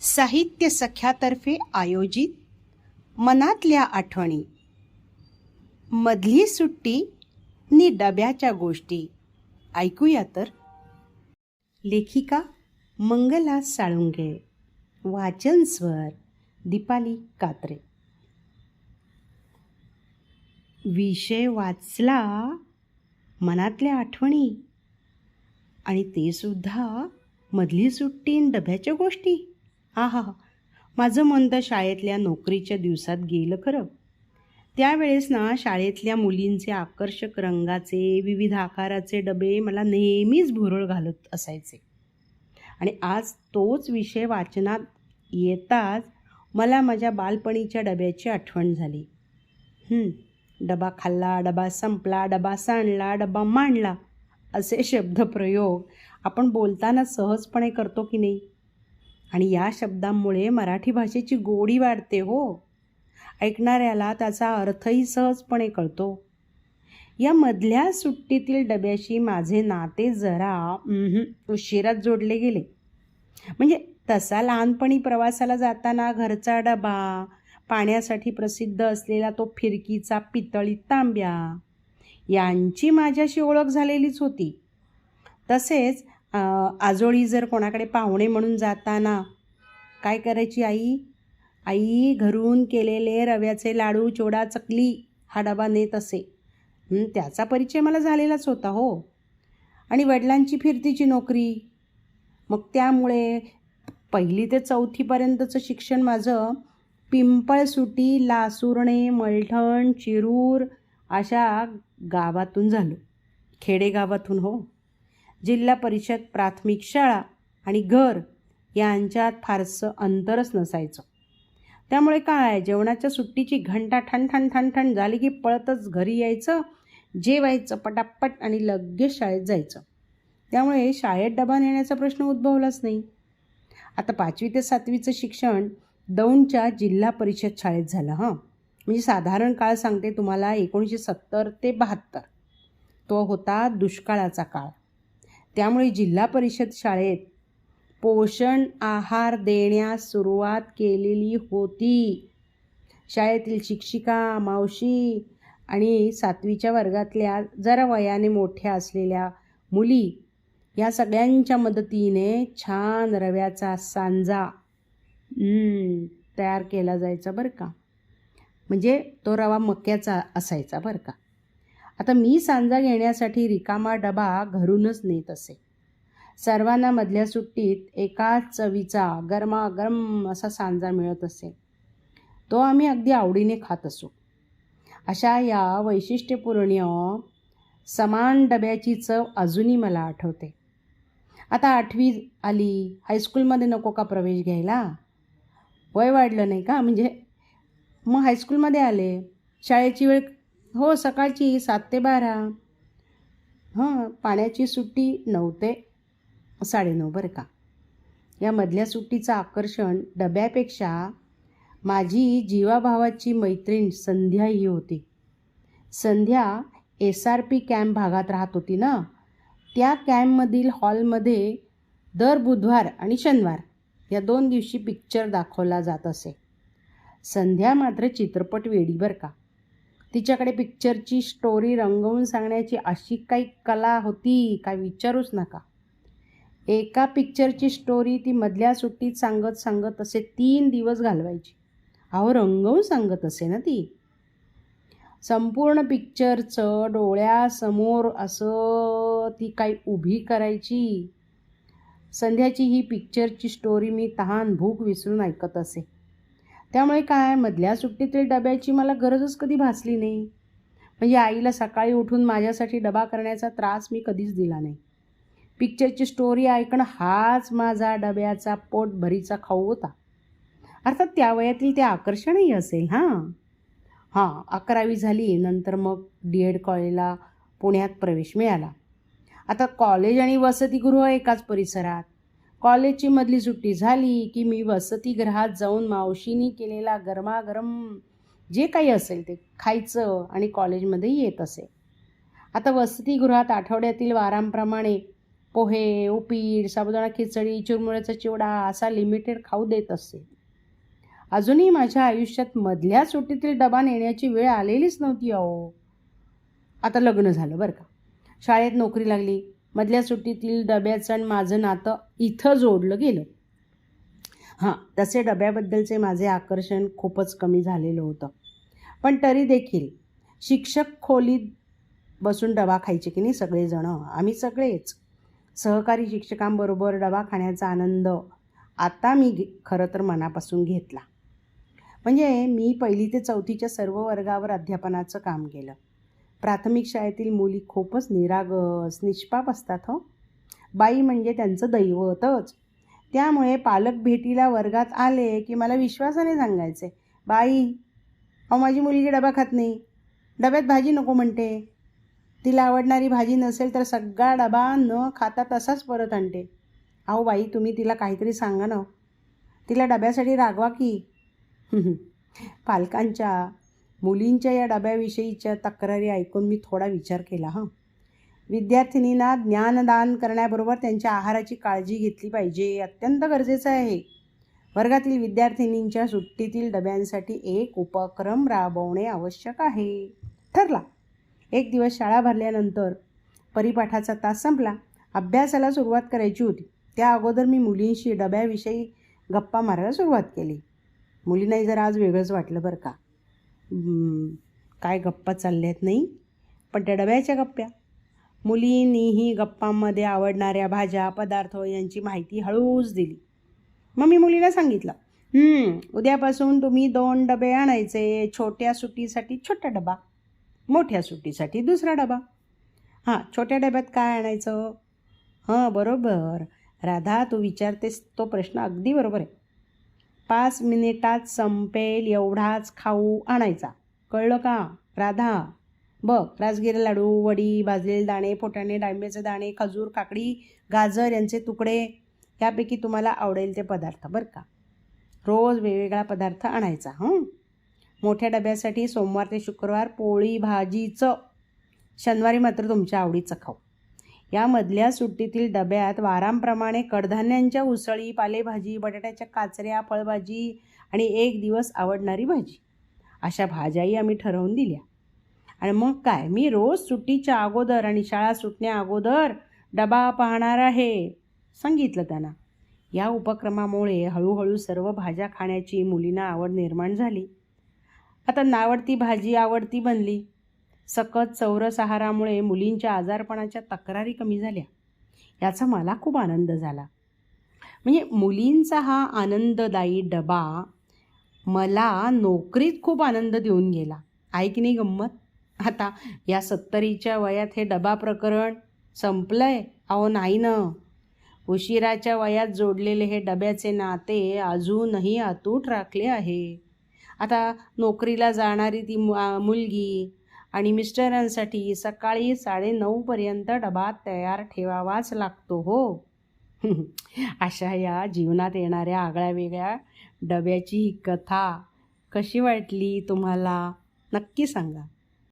साहित्य सख्यातर्फे आयोजित मनातल्या आठवणी. मधली सुट्टी नि डब्याच्या गोष्टी. ऐकूया तर. लेखिका मंगला साळुंगे वाचन स्वर दीपाली कात्रे. विषय वाचला मनातल्या आठवणी. आणि ते सुद्धा मधली सुट्टी न डब्याच्या गोष्टी. हा हा हा. माझं मन तर शाळेतल्या नोकरीच्या दिवसात गेलं खरं. त्यावेळेस ना शाळेतल्या मुलींचे आकर्षक रंगाचे विविध आकाराचे डबे मला नेहमीच भुरळ घालत असायचे. आणि आज तोच विषय वाचनात येताच मला माझ्या बालपणीच्या डब्याची आठवण झाली. डबा खाल्ला डबा संपला डबा सांडला डबा मांडला असे शब्दप्रयोग आपण बोलताना सहजपणे करतो की नाही? आणि या शब्दांमुळे मराठी भाषेची गोडी वाढते हो. ऐकणाऱ्याला त्याचा अर्थही सहजपणे कळतो. या मधल्या सुट्टीतील डब्याशी माझे नाते जरा उशिरात जोडले गेले. म्हणजे तसा लहानपणी प्रवासाला जाताना घरचा डबा पाण्यासाठी प्रसिद्ध असलेला तो फिरकीचा पितळी तांब्या यांची माझ्याशी ओळख झालेलीच होती. तसेच आजोळी जर कोणाकडे पाहुणे म्हणून जाताना काय करायची आई? आई घरून केलेले रव्याचे लाडू चोडा चकली हा डबा नेत असे. त्याचा परिचय मला झालेलाच होता हो. आणि वडिलांची फिरतीची नोकरी. मग त्यामुळे पहिली ते चौथीपर्यंतचं शिक्षण माझं पिंपळसुटी लासुर्णे मलठण चिरूर अशा गावातून झालं. खेडेगावातून हो. जिल्हा परिषद प्राथमिक शाळा आणि घर यांच्यात फारसं अंतरच नसायचं. त्यामुळे काय जेवणाच्या सुट्टीची घंटा ठण ठण ठण ठण झाली की पळतच घरी यायचं जेवायचं पटापट आणि लगेच शाळेत जायचं. त्यामुळे शाळेत डबा नेण्याचा प्रश्न उद्भवलाच नाही. आता पाचवी ते सातवीचं शिक्षण दौंडच्या जिल्हा परिषद शाळेत झालं हां. म्हणजे साधारण काळ सांगते तुम्हाला एकोणीसशे सत्तर ते बहात्तर. तो होता दुष्काळाचा काळ. त्यामुळे जिल्हा परिषद शाळेत पोषण आहार देण्यास सुरुवात केलेली होती. शाळेतील शिक्षिका मावशी आणि सातवीच्या वर्गातल्या जरा वयाने मोठ्या असलेल्या मुली या सगळ्यांच्या मदतीने छान रव्याचा सांजा तयार केला जायचा बरं का? म्हणजे तो रवा मक्याचा असायचा बरं का? आता मी सांजा घेण्यासाठी रिकामा डबा घरूनच नेत असे. सर्वांना मधल्या सुट्टीत एकाच चवीचा गरमागरम असा सांजा मिळत असे. तो आम्ही अगदी आवडीने खात असू. अशा या वैशिष्ट्यपूर्ण समान डब्याची चव अजूनही मला आठवते. आता आठवी आली हायस्कूलमध्ये नको का प्रवेश घ्यायला? वय वाढलं नाही का? म्हणजे मग हायस्कूलमध्ये आले शाळेची वेळ हो सकाळची सात ते बारा. हां पाण्याची सुट्टी नऊ ते साडेनऊ बरं का. या मधल्या सुट्टीचं आकर्षण डब्यापेक्षा माझी जीवाभावाची मैत्रीण संध्या ही होती. Sandhya S R P camp भागात राहत होती ना? त्या कॅम्पमधील हॉलमध्ये दर बुधवार आणि शनिवार या दोन दिवशी पिक्चर दाखवला जात असे. संध्या मात्र चित्रपट वेडी बरं का. तिच्याकडे पिक्चरची स्टोरी रंगवून सांगण्याची अशी काही कला होती काय विचारूच नका. एका पिक्चरची स्टोरी ती मधल्या सुट्टीत सांगत सांगत असे तीन दिवस घालवायची. अहो रंगवून सांगत असे ना ती. संपूर्ण पिक्चरचं डोळ्यासमोर असं ती काही उभी करायची. संध्याची ही पिक्चरची स्टोरी मी तहान भूक विसरून ऐकत असे. त्यामुळे काय मधल्या सुट्टीतील डब्याची मला गरजच कधी भासली नाही. म्हणजे आईला सकाळी उठून माझ्यासाठी डबा करण्याचा त्रास मी कधीच दिला नाही. पिक्चरची स्टोरी ऐकणं हाच माझा डब्याचा पोटभरीचा खाऊ होता. अर्थात त्या वयातील ते आकर्षणही असेल हां. हां अकरावी झाली नंतर मग डी एड कॉलेजला पुण्यात प्रवेश मिळाला. आता कॉलेज आणि वसतिगृह एकाच परिसरात. कॉलेजची मधली सुट्टी झाली की मी वसतिगृहात जाऊन मावशीनी केलेला गरमागरम जे काही असेल ते खायचं आणि कॉलेजमध्ये येत असे. आता वसतिगृहात आठवड्यातील वारांप्रमाणे पोहे उपीट साबुदाणा खिचडी चुरमुळ्याचा चिवडा असा लिमिटेड खाऊ देत असे. अजूनही माझ्या आयुष्यात मधल्या सुट्टीतील डबा नेण्याची वेळ आलेलीच नव्हती अहो. आता लग्न झालं बरं का. शाळेत नोकरी लागली. मधल्या सुट्टीतील डब्याचं आणि माझं नातं इथं जोडलं गेलं. हां तसे डब्याबद्दलचे माझे आकर्षण खूपच कमी झालेलं होतं. पण तरी देखील शिक्षक खोलीत बसून डबा खायचे की नाही सगळेजणं? आम्ही सगळेच. सहकारी शिक्षकांबरोबर डबा खाण्याचा आनंद आता मी घे- खरं तर मनापासून घेतला. म्हणजे मी पहिली ते चौथीच्या सर्व वर्गावर अध्यापनाचं काम केलं. प्राथमिक शाळेतील मुली खूपच निरागस निष्पाप असतात हो. बाई म्हणजे त्यांचं दैवतच. त्यामुळे पालक भेटीला वर्गात आले की मला विश्वासाने सांगायचे बाई अहो माझी मुलगी डबा खात नाही. डब्यात भाजी नको म्हणते. तिला आवडणारी भाजी नसेल तर सगळा डबा न खाता तसाच परत आणते. अहो बाई तुम्ही तिला काहीतरी सांगा ना. तिला डब्यासाठी रागवा की. पालकांच्या मुलींच्या या डब्याविषयीच्या तक्रारी ऐकून मी थोडा विचार केला हां. विद्यार्थिनींना ज्ञानदान करण्याबरोबर त्यांच्या आहाराची काळजी घेतली पाहिजे अत्यंत गरजेचं आहे. वर्गातील विद्यार्थिनींच्या सुट्टीतील डब्यांसाठी एक उपक्रम राबवणे आवश्यक आहे. ठरला. एक दिवस शाळा भरल्यानंतर परिपाठाचा तास संपला. अभ्यासाला सुरुवात करायची होती. त्या अगोदर मी मुलींशी डब्याविषयी गप्पा मारायला सुरुवात केली. मुलींनाही जरा आज वेगळंच वाटलं बरं का. काय गप्पा चालल्यात नाही? पण त्या डब्याच्या गप्प्या. मुलींनीही गप्पांमध्ये आवडणाऱ्या भाज्या पदार्थ यांची माहिती हळूच दिली. मग मी मुलीला सांगितलं उद्यापासून तुम्ही दोन डबे आणायचे छोट्या सुट्टीसाठी छोटा डबा मोठ्या सुट्टीसाठी दुसरा डबा. हां छोट्या डब्यात काय आणायचं? हां बरोबर. राधा तू विचारतेस तो प्रश्न अगदी बरोबर आहे. पाच मिनिटात संपेल एवढाच खाऊ आणायचा. कळलं का? राधा. बघ राजगिरा लाडू वडी भाजलेले दाणे फोटाणे डाळिंब्याचे दाणे खजूर काकडी गाजर यांचे तुकडे यापैकी तुम्हाला आवडेल ते पदार्थ बरं का? रोज वेगवेगळा पदार्थ आणायचा हं? मोठ्या डब्यासाठी सोमवार ते शुक्रवार पोळी भाजीचं. शनिवारी मात्र तुमच्या आवडीचं खाऊ. यामधल्या सुट्टीतील डब्यात वारांप्रमाणे कडधान्यांच्या उसळी पालेभाजी बटाट्याच्या काचऱ्या फळभाजी आणि एक दिवस आवडणारी भाजी. अशा भाज्याही आम्ही ठरवून दिल्या. आणि मग काय? मी रोज सुट्टीच्या अगोदर आणि शाळा सुटण्या अगोदर डबा पाहणार आहे सांगितलं त्यांना. या उपक्रमामुळे हळूहळू सर्व भाज्या खाण्याची मुलींना आवड निर्माण झाली. आता नावडती भाजी आवडती बनली. सकत चौरस आहारामुळे मुलींच्या आजारपणाच्या तक्रारी कमी झाल्या. याचा मला खूप आनंद झाला. म्हणजे मुलींचा हा आनंददायी डबा मला नोकरीत खूप आनंद देऊन गेला. आहे की नाही गंमत. आता या सत्तरीच्या वयात हे डबा प्रकरण संपलं आहे अहो नाही ना. उशिराच्या वयात जोडलेले हे डब्याचे नाते अजूनही अतूट राखले आहे. आता नोकरीला जाणारी ती मु मुलगी आणि मिस्टरांसाठी सकाळी साडेनऊपर्यंत डबा तयार ठेवावाच लागतो हो. अशा या जीवनात येणाऱ्या आगळ्या वेगळ्या डब्याची ही कथा कशी वाटली तुम्हाला? नक्की सांगा.